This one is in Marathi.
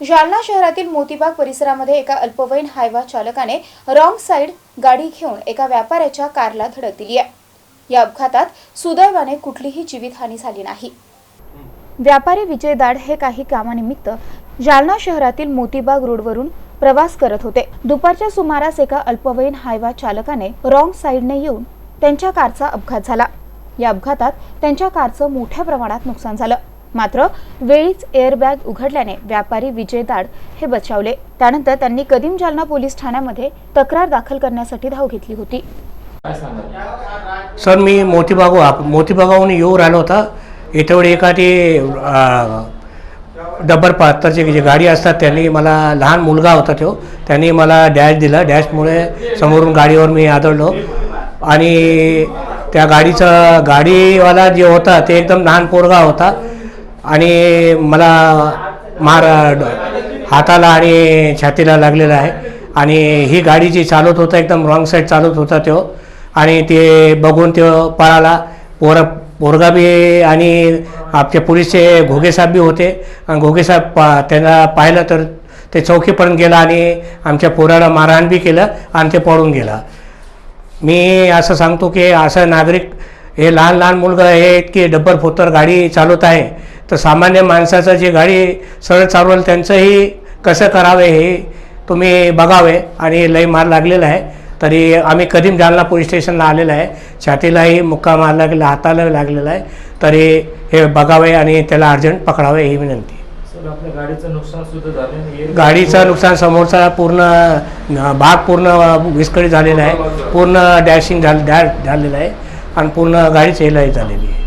जालना शहरातील मोतीबाग परिसरामध्ये एका अल्पवयीन हायवा चालकाने रॉंग साईड गाडी घेऊन एका व्यापाऱ्याच्या कारला धडक दिली आहे. या अपघातात सुदैवाने कुठलीही जीवितहानी झाली नाही. व्यापारी विजय दाड हे काही कामानिमित्त जालना शहरातील मोतीबाग रोडवरून प्रवास करत होते. दुपारच्या सुमारास एका अल्पवयीन हायवा चालकाने रॉंग साईडने येऊन त्यांच्या कारचा अपघात झाला. या अपघातात त्यांच्या कारचं मोठ्या प्रमाणात नुकसान झालं. मात्र वेळीच एअरबॅग उघडल्याने व्यापारी विजय दाड हे बचावले. त्यानंतर त्यांनी कदीम जालना पोलीस ठाण्यामध्ये तक्रार दाखल करण्यासाठी धाव घेतली होती. सर मी मोतीबागो मोतीबागाहून येऊ राहिलो होता. इथेवढी एखादी डब्बर पात्ताची जी गाडी असतात त्यांनी मला लहान मुलगा होता तो त्यांनी मला डॅश दिला. डॅशमुळे समोरून गाडीवर मी आदळलो. आणि त्या गाडीचं गाडीवाला जे होता ते एकदम लहान पोरगा होता. आणि मला मार हाताला आणि छातीला लागलेला आहे. आणि ही गाडी जी चालवत होता एकदम रॉंग साईड चालवत होता तो. आणि ते बघून तो पळाला. पोर पोरगा बी आणि आपले पोलीसचे घोगेसाहेब बी होते. आणि घोगेसाहेब पा त्यांना पाहिलं तर ते चौकीपर्यंत गेला आणि आमच्या पोराला मारहाण बी केलं आणि ते पळून गेला. मी असं सांगतो की असं नागरिक हे लहान लहान मुलगा हे इतकी डब्बर फोतर गाडी चालवत आहे. तर सामान्य माणसाचं जे गाडी सरळ चालवलं त्यांचंही कसं करावे हे तुम्ही बघावे आणि लई मार लागलेला आहे. तरी आम्ही कदीम जालना पोलीस स्टेशनला आलेलं आहे. छातीलाही मुक्का मार लागलेला हाताला लागलेला आहे. तरी हे बघावे आणि त्याला अर्जंट पकडावे ही विनंती. गाडीचं नुकसान सुद्धा गाडीचं नुकसान समोरचा पूर्ण भाग पूर्ण विस्कळीत झालेला आहे. पूर्ण डॅशिंग झाल डॅश झालेलं आहे. आणि पूर्ण गाडीच हेलाही झालेली आहे.